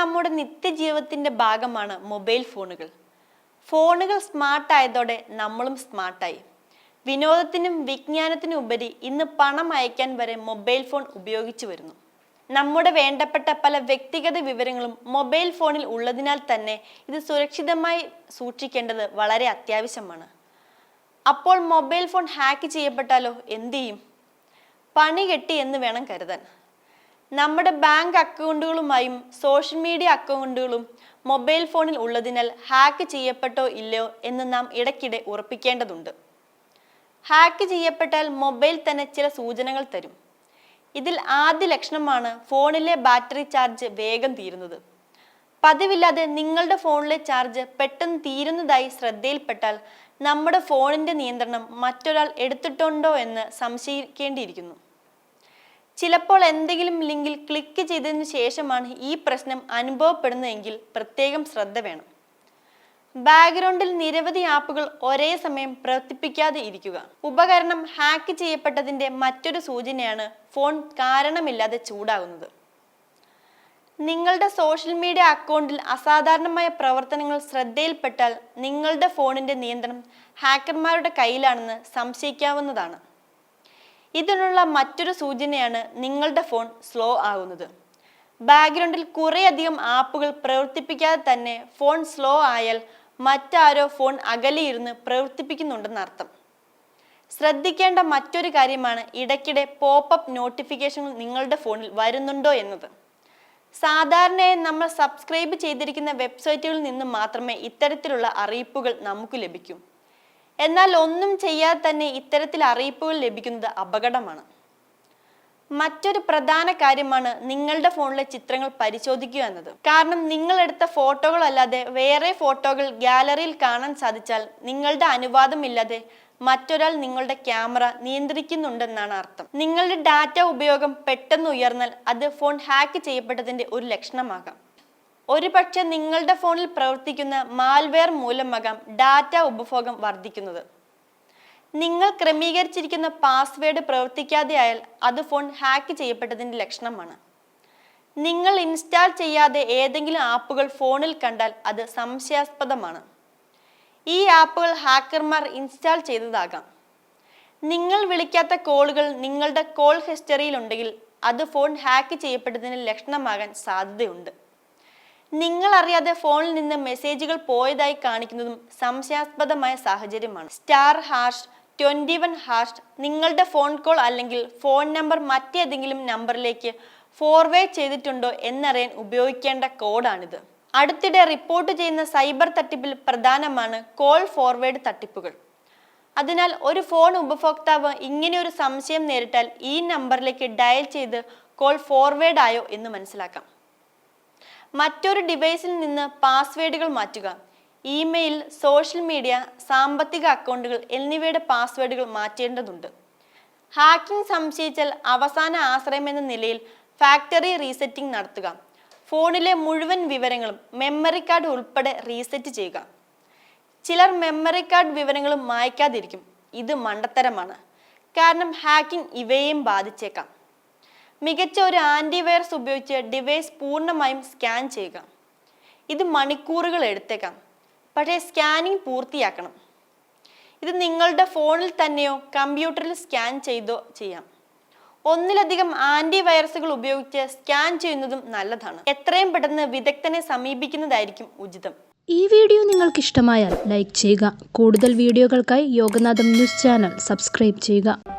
നമ്മുടെ നിത്യജീവിതത്തിന്റെ ഭാഗമാണ് മൊബൈൽ ഫോണുകൾ. ഫോണുകൾ സ്മാർട്ടായതോടെ നമ്മളും സ്മാർട്ടായി. വിനോദത്തിനും വിജ്ഞാനത്തിനും ഉപരി ഇന്ന് പണം അയക്കാൻ വരെ മൊബൈൽ ഫോൺ ഉപയോഗിച്ചു വരുന്നു. നമ്മുടെ വേണ്ടപ്പെട്ട പല വ്യക്തിഗത വിവരങ്ങളും മൊബൈൽ ഫോണിൽ ഉള്ളതിനാൽ തന്നെ ഇത് സുരക്ഷിതമായി സൂക്ഷിക്കേണ്ടത് വളരെ അത്യാവശ്യമാണ്. അപ്പോൾ മൊബൈൽ ഫോൺ ഹാക്ക് ചെയ്യപ്പെട്ടാലോ? എന്തു ചെയ്യും? പണി കെട്ടി എന്ന് വേണം കരുതാൻ. നമ്മുടെ ബാങ്ക് അക്കൗണ്ടുകളുമായും സോഷ്യൽ മീഡിയ അക്കൗണ്ടുകളും മൊബൈൽ ഫോണിൽ ഉള്ളതിനാൽ ഹാക്ക് ചെയ്യപ്പെട്ടോ ഇല്ലയോ എന്ന് നാം ഇടയ്ക്കിടെ ഉറപ്പിക്കേണ്ടതുണ്ട്. ഹാക്ക് ചെയ്യപ്പെട്ടാൽ മൊബൈൽ തന്നെ ചില സൂചനകൾ തരും. ഇതിൽ ആദ്യ ലക്ഷണമാണ് ഫോണിലെ ബാറ്ററി ചാർജ് വേഗം തീരുന്നത്. പതിവില്ലാതെ നിങ്ങളുടെ ഫോണിലെ ചാർജ് പെട്ടെന്ന് തീരുന്നതായി ശ്രദ്ധയിൽപ്പെട്ടാൽ നമ്മുടെ ഫോണിന്റെ നിയന്ത്രണം മറ്റൊരാൾ എടുത്തിട്ടുണ്ടോ എന്ന് സംശയിക്കേണ്ടിയിരിക്കുന്നു. ചിലപ്പോൾ എന്തെങ്കിലും ലിങ്കിൽ ക്ലിക്ക് ചെയ്തതിനു ശേഷമാണ് ഈ പ്രശ്നം അനുഭവപ്പെടുന്നതെങ്കിൽ പ്രത്യേകം ശ്രദ്ധ വേണം. ബാക്ക്ഗ്രൗണ്ടിൽ നിരവധി ആപ്പുകൾ ഒരേ സമയം പ്രവർത്തിപ്പിക്കാതെ ഇരിക്കുക. ഉപകരണം ഹാക്ക് ചെയ്യപ്പെട്ടതിന്റെ മറ്റൊരു സൂചനയാണ് ഫോൺ കാരണമില്ലാതെ ചൂടാകുന്നത്. നിങ്ങളുടെ സോഷ്യൽ മീഡിയ അക്കൗണ്ടിൽ അസാധാരണമായ പ്രവർത്തനങ്ങൾ ശ്രദ്ധയിൽപ്പെട്ടാൽ നിങ്ങളുടെ ഫോണിന്റെ നിയന്ത്രണം ഹാക്കർമാരുടെ കയ്യിലാണെന്ന് സംശയിക്കാവുന്നതാണ്. ഇതിനുള്ള മറ്റൊരു സൂചനയാണ് നിങ്ങളുടെ ഫോൺ സ്ലോ ആകുന്നത്. ബാക്ക്ഗ്രൗണ്ടിൽ കുറേയധികം ആപ്പുകൾ പ്രവർത്തിപ്പിക്കാതെ തന്നെ ഫോൺ സ്ലോ ആയാൽ മറ്റാരോ ഫോൺ അകലെയിരുന്ന് പ്രവർത്തിപ്പിക്കുന്നുണ്ടെന്ന് അർത്ഥം. ശ്രദ്ധിക്കേണ്ട മറ്റൊരു കാര്യമാണ് ഇടയ്ക്കിടെ പോപ്പപ്പ് നോട്ടിഫിക്കേഷനുകൾ നിങ്ങളുടെ ഫോണിൽ വരുന്നുണ്ടോ എന്നത്. സാധാരണയായി നമ്മൾ സബ്സ്ക്രൈബ് ചെയ്തിരിക്കുന്ന വെബ്സൈറ്റുകളിൽ നിന്ന് മാത്രമേ ഇത്തരത്തിലുള്ള അറിയിപ്പുകൾ നമുക്ക് ലഭിക്കൂ. എന്നാൽ ഒന്നും ചെയ്യാതെ തന്നെ ഇത്തരത്തിൽ അറിയിപ്പുകൾ ലഭിക്കുന്നത് അപകടമാണ്. മറ്റൊരു പ്രധാന കാര്യമാണ് നിങ്ങളുടെ ഫോണിലെ ചിത്രങ്ങൾ പരിശോധിക്കുക എന്നത്. കാരണം നിങ്ങൾ എടുത്ത ഫോട്ടോകൾ അല്ലാതെ വേറെ ഫോട്ടോകൾ ഗാലറിയിൽ കാണാൻ സാധിച്ചാൽ നിങ്ങളുടെ അനുവാദമില്ലാതെ മറ്റൊരാൾ നിങ്ങളുടെ ക്യാമറ നിയന്ത്രിക്കുന്നുണ്ടെന്നാണ് അർത്ഥം. നിങ്ങളുടെ ഡാറ്റ ഉപയോഗം പെട്ടെന്ന് ഉയർന്നാൽ അത് ഫോൺ ഹാക്ക് ചെയ്യപ്പെട്ടതിന്റെ ഒരു ലക്ഷണമാകാം. ഒരുപക്ഷെ നിങ്ങളുടെ ഫോണിൽ പ്രവർത്തിക്കുന്ന മാൽവെയർ മൂലമാകാം ഡാറ്റ ഉപഭോഗം വർദ്ധിക്കുന്നത്. നിങ്ങൾ ക്രമീകരിച്ചിരിക്കുന്ന പാസ്വേഡ് പ്രവർത്തിക്കാതെ ആയാൽ അത് ഫോൺ ഹാക്ക് ചെയ്യപ്പെട്ടതിന്റെ ലക്ഷണമാണ്. നിങ്ങൾ ഇൻസ്റ്റാൾ ചെയ്യാതെ ഏതെങ്കിലും ആപ്പുകൾ ഫോണിൽ കണ്ടാൽ അത് സംശയാസ്പദമാണ്. ഈ ആപ്പുകൾ ഹാക്കർമാർ ഇൻസ്റ്റാൾ ചെയ്തതാകാം. നിങ്ങൾ വിളിക്കാത്ത കോളുകൾ നിങ്ങളുടെ കോൾ ഹിസ്റ്ററിയിൽ ഉണ്ടെങ്കിൽ അത് ഫോൺ ഹാക്ക് ചെയ്യപ്പെട്ടതിന് ലക്ഷണമാകാൻ സാധ്യതയുണ്ട്. നിങ്ങൾ അറിയാതെ ഫോണിൽ നിന്ന് മെസ്സേജുകൾ പോയതായി കാണിക്കുന്നതും സംശയാസ്പദമായ സാഹചര്യമാണ്. Star hash twenty one hash നിങ്ങളുടെ ഫോൺ കോൾ അല്ലെങ്കിൽ ഫോൺ നമ്പർ മറ്റേതെങ്കിലും നമ്പറിലേക്ക് ഫോർവേഡ് ചെയ്തിട്ടുണ്ടോ എന്നറിയാൻ ഉപയോഗിക്കേണ്ട കോഡാണിത്. അടുത്തിടെ റിപ്പോർട്ട് ചെയ്യുന്ന സൈബർ തട്ടിപ്പിൽ പ്രധാനമാണ് കോൾ ഫോർവേഡ് തട്ടിപ്പുകൾ. അതിനാൽ ഒരു ഫോൺ ഉപഭോക്താവ് ഇങ്ങനെ ഒരു സംശയം നേരിട്ടാൽ ഈ നമ്പറിലേക്ക് ഡയൽ ചെയ്ത് കോൾ ഫോർവേഡ് ആയോ എന്ന് മനസ്സിലാക്കാം. മറ്റൊരു ഡിവൈസിൽ നിന്ന് പാസ്വേഡുകൾ മാറ്റുക. ഇമെയിൽ സോഷ്യൽ മീഡിയ സാമ്പത്തിക അക്കൗണ്ടുകൾ എന്നിവയുടെ പാസ്വേഡുകൾ മാറ്റേണ്ടതുണ്ട്. ഹാക്കിംഗ് സംശയിച്ചാൽ അവസാന ആശ്രയം എന്ന നിലയിൽ ഫാക്ടറി റീസെറ്റിംഗ് നടത്തുക. ഫോണിലെ മുഴുവൻ വിവരങ്ങളും മെമ്മറി കാർഡ് ഉൾപ്പെടെ റീസെറ്റ് ചെയ്യുക. ചിലർ മെമ്മറി കാർഡ് വിവരങ്ങളും മായ്ക്കാതിരിക്കും. ഇത് മണ്ടത്തരമാണ്. കാരണം ഹാക്കിംഗ് ഇവയെയും ബാധിച്ചേക്കാം. മികച്ച ഒരു ആന്റിവൈറസ് ഉപയോഗിച്ച് ഡിവൈസ് പൂർണമായും സ്കാൻ ചെയ്യുക. ഇത് മണിക്കൂറുകൾ എടുത്തേക്കാം. പക്ഷേ സ്കാനിങ് പൂർത്തിയാക്കണം. ഇത് നിങ്ങളുടെ ഫോണിൽ തന്നെയോ കമ്പ്യൂട്ടറിൽ സ്കാൻ ചെയ്തോ ചെയ്യാം. ഒന്നിലധികം ആന്റിവൈറസുകൾ ഉപയോഗിച്ച് സ്കാൻ ചെയ്യുന്നതും നല്ലതാണ്. എത്രയും പെട്ടെന്ന് വിദഗ്ധനെ സമീപിക്കുന്നതായിരിക്കും ഉചിതം. ഈ വീഡിയോ നിങ്ങൾക്ക് ഇഷ്ടമായാൽ ലൈക്ക് ചെയ്യുക. കൂടുതൽ വീഡിയോകൾക്കായി യോഗനാഥം ന്യൂസ് ചാനൽ സബ്സ്ക്രൈബ് ചെയ്യുക.